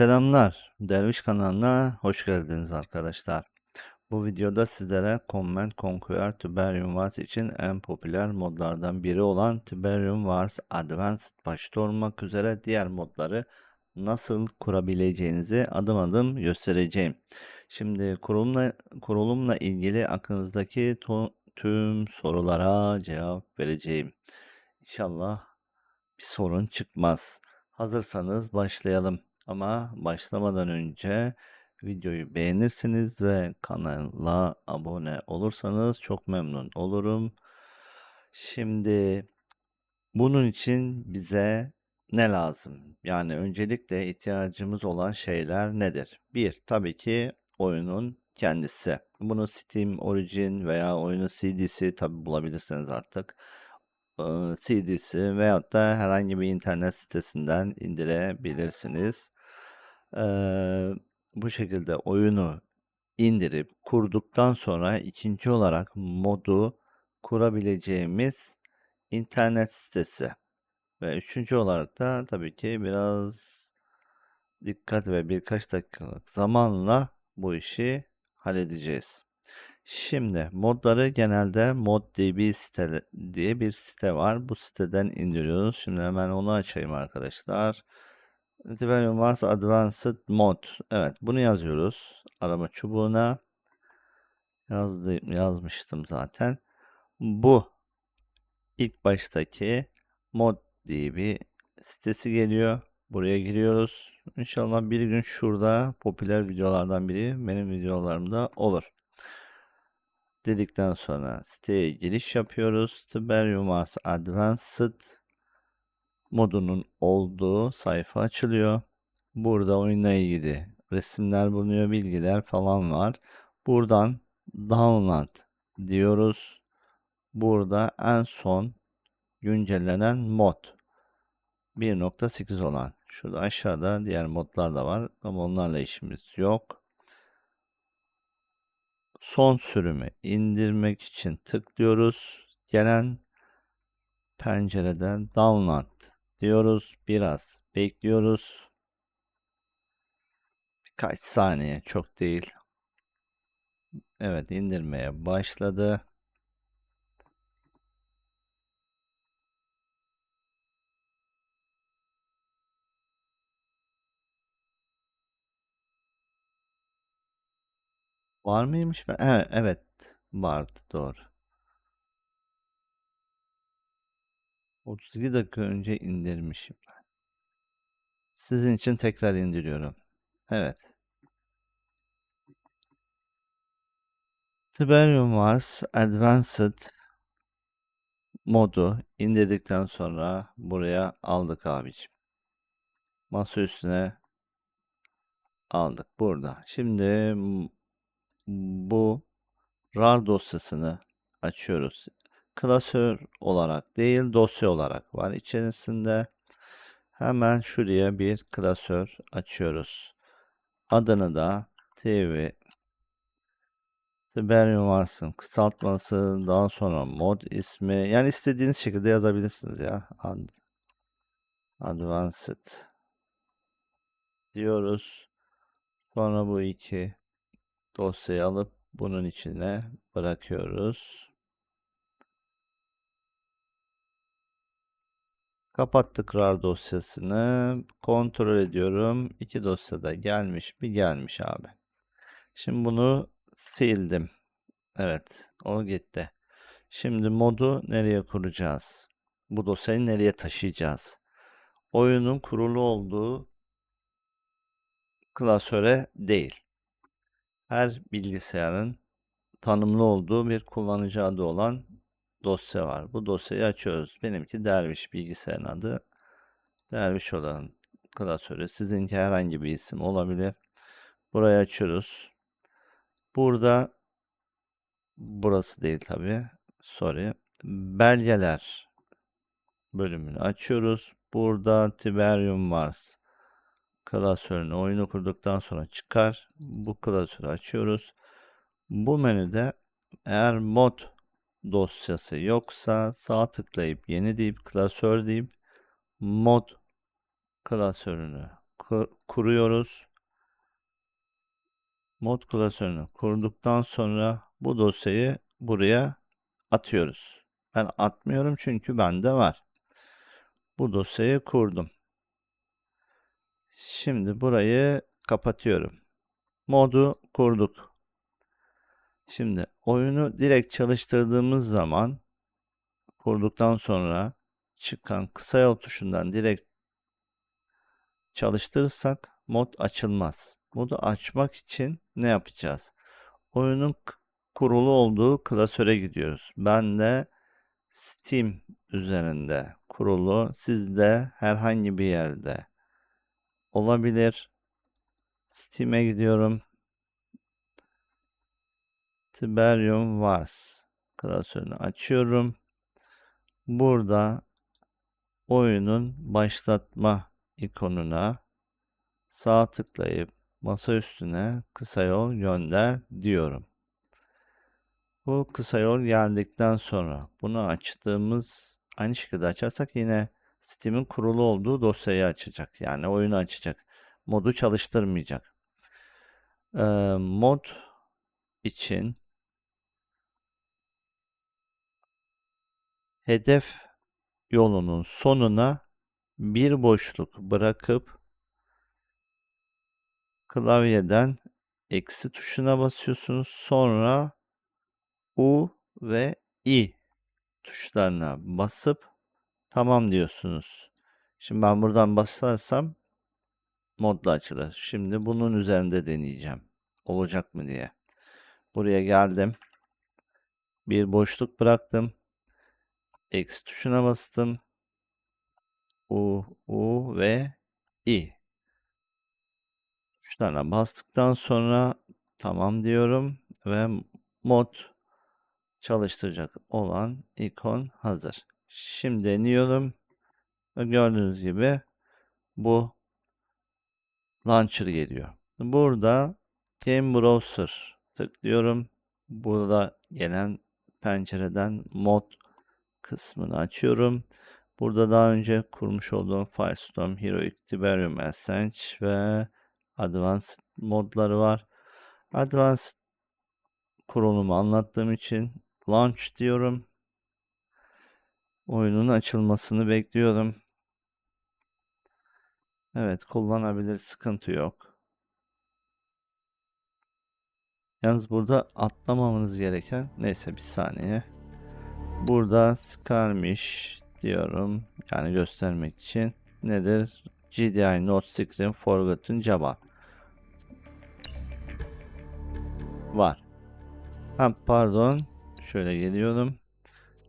Selamlar, Derviş kanalına hoş geldiniz arkadaşlar. Bu videoda sizlere Command Conquer Tiberium Wars için en popüler modlardan biri olan Tiberium Wars Advanced başta olmak üzere diğer modları nasıl kurabileceğinizi adım adım göstereceğim. Şimdi kurulumla, kurulumla ilgili aklınızdaki tüm sorulara cevap vereceğim. İnşallah bir sorun çıkmaz. Hazırsanız başlayalım. Ama başlamadan önce videoyu beğenirsiniz ve kanala abone olursanız çok memnun olurum. Şimdi bunun için bize ne lazım? Yani öncelikle ihtiyacımız olan şeyler nedir? Bir, tabii ki oyunun kendisi. Bunu Steam Origin veya oyunun CD'si tabii bulabilirsiniz artık. CD'si veyahut da herhangi bir internet sitesinden indirebilirsiniz. Ee, bu şekilde oyunu indirip kurduktan sonra ikinci olarak modu kurabileceğimiz internet sitesi. Ve üçüncü olarak da tabii ki biraz dikkat ve birkaç dakikalık zamanla bu işi halledeceğiz. Şimdi modları genelde ModDB site diye bir site var. Bu siteden indiriyoruz. Şimdi hemen onu açayım arkadaşlar. Tiberium Wars Advanced Mod. Evet bunu yazıyoruz. Arama çubuğuna. Yazdım, yazmıştım zaten. Bu ilk baştaki ModDB sitesi geliyor. Buraya giriyoruz. İnşallah bir gün şurada popüler videolardan biri benim videolarımda olur. Dedikten sonra siteye giriş yapıyoruz. Tiberium Wars Advanced modunun olduğu sayfa açılıyor. Burada oyunla ilgili resimler bulunuyor, bilgiler falan var. Buradan download diyoruz. Burada en son güncellenen mod 1.8 olan. Şurada aşağıda diğer modlar da var ama onlarla işimiz yok. Son sürümü indirmek için tıklıyoruz. Gelen pencereden download diyoruz. Biraz bekliyoruz. Birkaç saniye çok değil. Evet indirmeye başladı. Var mıymış? Evet, evet vardı doğru. 32 dakika önce indirmişim. Sizin için tekrar indiriyorum. Evet. Tiberium Wars Advanced modu indirdikten sonra buraya aldık abicim. Masa üstüne aldık burada. Şimdi bu RAR dosyasını açıyoruz. Klasör olarak değil dosya olarak var içerisinde. Hemen şuraya bir klasör açıyoruz. Adını da TV Tiberium Wars'ın kısaltması, daha sonra mod ismi. Yani istediğiniz şekilde yazabilirsiniz ya. Ad Advanced diyoruz. Sonra bu iki dosyayı alıp bunun içine bırakıyoruz. Kapattık RAR dosyasını. Kontrol ediyorum. İki dosyada gelmiş mi? Gelmiş abi. Şimdi bunu sildim. Evet, o gitti. Şimdi modu nereye kuracağız? Bu dosyayı nereye taşıyacağız? Oyunun kurulu olduğu klasöre değil. Her bilgisayarın tanımlı olduğu bir kullanıcı adı olan dosya var. Bu dosyayı açıyoruz. Benimki Derviş bilgisayarın adı. Derviş olan klasörü. Sizinki herhangi bir isim olabilir. Burayı açıyoruz. Burada burası değil tabi. Sorry. Belgeler bölümünü açıyoruz. Burada Tiberium Wars klasörünü oyunu kurduktan sonra çıkar. Bu klasörü açıyoruz. Bu menüde eğer mod dosyası yoksa sağ tıklayıp yeni deyip klasör deyip mod klasörünü ku- kuruyoruz. Mod klasörünü kurduktan sonra bu dosyayı buraya atıyoruz. Ben atmıyorum çünkü bende var. Bu dosyayı kurdum. Şimdi burayı kapatıyorum. Modu kurduk. Şimdi oyunu direkt çalıştırdığımız zaman kurduktan sonra çıkan kısa yol tuşundan direkt çalıştırırsak mod açılmaz. Modu açmak için ne yapacağız? Oyunun kurulu olduğu klasöre gidiyoruz. Ben de Steam üzerinde kurulu. Sizde herhangi bir yerde olabilir. Steam'e gidiyorum. Tiberium Wars klasörünü açıyorum. Burada oyunun başlatma ikonuna sağ tıklayıp masa üstüne kısa yol gönder diyorum. Bu kısa yol geldikten sonra bunu açtığımız aynı şekilde açarsak yine Steam'in kurulu olduğu dosyayı açacak. Yani oyunu açacak. Modu çalıştırmayacak. Ee, mod için hedef yolunun sonuna bir boşluk bırakıp klavyeden eksi tuşuna basıyorsunuz. Sonra U ve I tuşlarına basıp tamam diyorsunuz. Şimdi ben buradan basarsam modla açılır. Şimdi bunun üzerinde deneyeceğim. Olacak mı diye. Buraya geldim. Bir boşluk bıraktım. Eksi tuşuna bastım. U, U ve I. Tuşlarına bastıktan sonra tamam diyorum ve mod çalıştıracak olan ikon hazır. Şimdi deniyorum. Ve gördüğünüz gibi bu launcher geliyor. Burada Game Browser tıklıyorum. Burada gelen pencereden mod kısmını açıyorum. Burada daha önce kurmuş olduğum Firestorm, Heroic, Tiberium Ascent ve Advanced modları var. Advanced kurulumu anlattığım için Launch diyorum. Oyunun açılmasını bekliyorum. Evet kullanabilir sıkıntı yok. Yalnız burada atlamamamız gereken neyse bir saniye. Burada Skirmish diyorum. Yani göstermek için nedir? GDI Note 6'in Forgotten Java var. Ha, pardon. Şöyle geliyorum.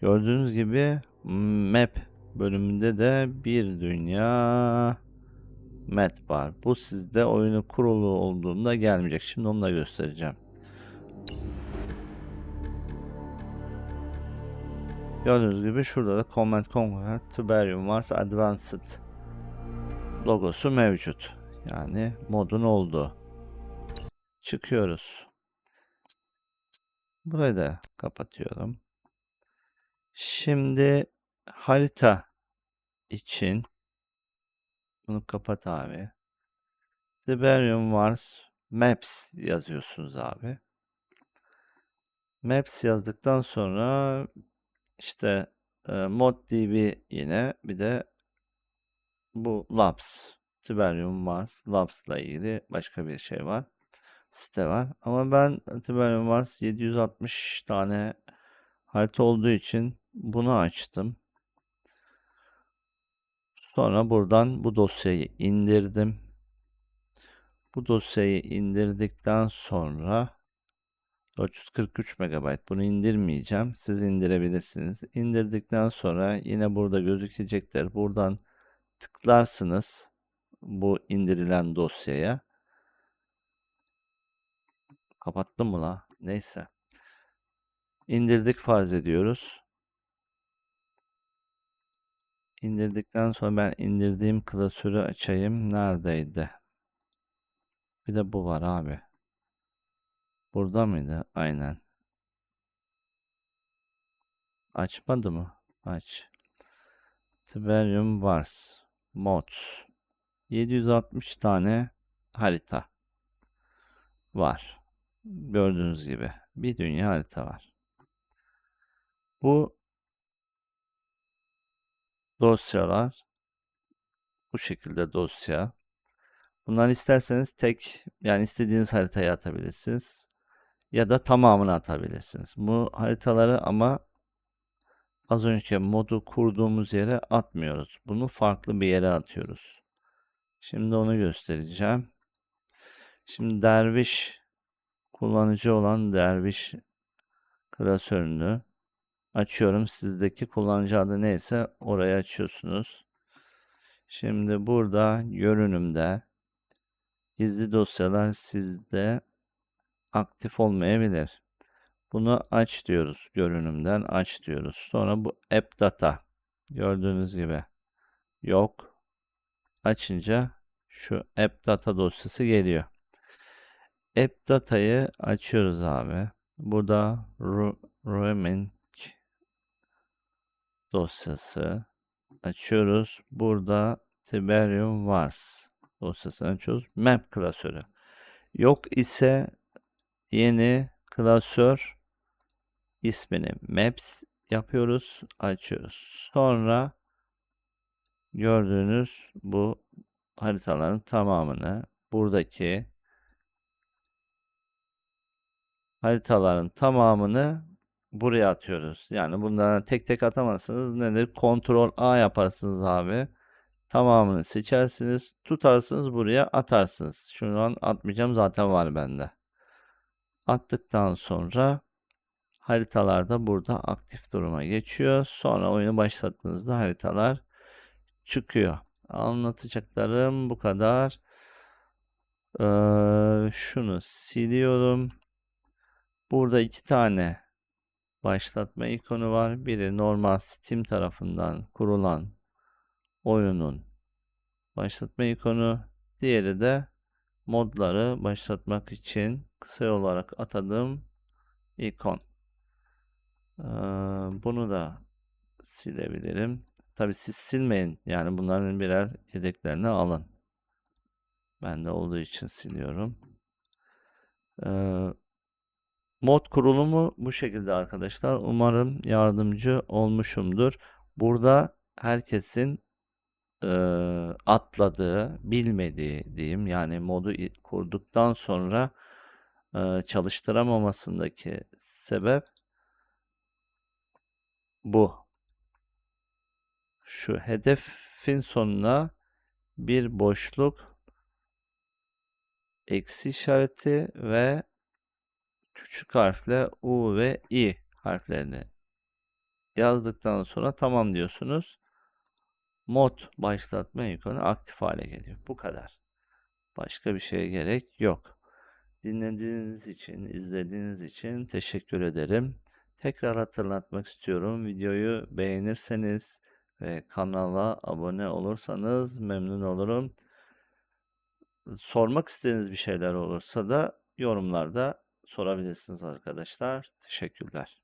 Gördüğünüz gibi map bölümünde de bir dünya map var. Bu sizde oyunu kurulu olduğunda gelmeyecek. Şimdi onu da göstereceğim. Gördüğünüz gibi şurada da Command Conquer Tiberium Wars Advanced logosu mevcut. Yani modun olduğu. Çıkıyoruz. Burayı da kapatıyorum. Şimdi harita için bunu kapat abi. Tiberium Wars Maps yazıyorsunuz abi. Maps yazdıktan sonra işte e, ModDB yine bir de bu Labs Tiberium Wars Labs ile ilgili başka bir şey var. Site var. Ama ben Tiberium Wars 760 tane harita olduğu için bunu açtım. Sonra buradan bu dosyayı indirdim. Bu dosyayı indirdikten sonra 443 MB bunu indirmeyeceğim. Siz indirebilirsiniz. İndirdikten sonra yine burada gözükecektir. Buradan tıklarsınız bu indirilen dosyaya. Kapattım mı la? Neyse. İndirdik farz ediyoruz. İndirdikten sonra ben indirdiğim klasörü açayım. Neredeydi? Bir de bu var abi. Burada mıydı? Aynen. Açmadı mı? Aç. Tiberium Wars. Mods. 760 tane harita var. Gördüğünüz gibi bir dünya harita var. Bu dosyalar bu şekilde dosya. Bunları isterseniz tek yani istediğiniz haritaya atabilirsiniz ya da tamamını atabilirsiniz. Bu haritaları ama az önceki modu kurduğumuz yere atmıyoruz. Bunu farklı bir yere atıyoruz. Şimdi onu göstereceğim. Şimdi derviş kullanıcı olan derviş klasörünü açıyorum. Sizdeki kullanıcı adı neyse orayı açıyorsunuz. Şimdi burada görünümde gizli dosyalar sizde aktif olmayabilir. Bunu aç diyoruz. Görünümden aç diyoruz. Sonra bu app data gördüğünüz gibi yok. Açınca şu app data dosyası geliyor. App datayı açıyoruz abi. Burada roaming dosyası açıyoruz. Burada Tiberium Vars dosyasını açıyoruz. Map klasörü. Yok ise yeni klasör ismini Maps yapıyoruz. Açıyoruz. Sonra gördüğünüz bu haritaların tamamını buradaki haritaların tamamını buraya atıyoruz. Yani bunları tek tek atamazsınız. Nedir? Ctrl A yaparsınız abi. Tamamını seçersiniz. Tutarsınız buraya atarsınız. Şu an atmayacağım zaten var bende. Attıktan sonra haritalarda burada aktif duruma geçiyor. Sonra oyunu başlattığınızda haritalar çıkıyor. Anlatacaklarım bu kadar. Ee, şunu siliyorum. Burada iki tane başlatma ikonu var. Biri normal Steam tarafından kurulan oyunun başlatma ikonu. Diğeri de modları başlatmak için kısa olarak atadığım ikon. Ee, bunu da silebilirim. Tabi siz silmeyin. Yani bunların birer yedeklerini alın. Bende olduğu için siliyorum. Ee, mod kurulumu bu şekilde arkadaşlar. Umarım yardımcı olmuşumdur. Burada herkesin e, atladığı, bilmediği diyeyim yani modu kurduktan sonra çalıştıramamasındaki sebep bu. Şu hedefin sonuna bir boşluk eksi işareti ve küçük harfle U ve I harflerini yazdıktan sonra tamam diyorsunuz. Mod başlatma ikonu aktif hale geliyor. Bu kadar. Başka bir şeye gerek yok. Dinlediğiniz için, izlediğiniz için teşekkür ederim. Tekrar hatırlatmak istiyorum. Videoyu beğenirseniz ve kanala abone olursanız memnun olurum. Sormak istediğiniz bir şeyler olursa da yorumlarda sorabilirsiniz arkadaşlar. Teşekkürler.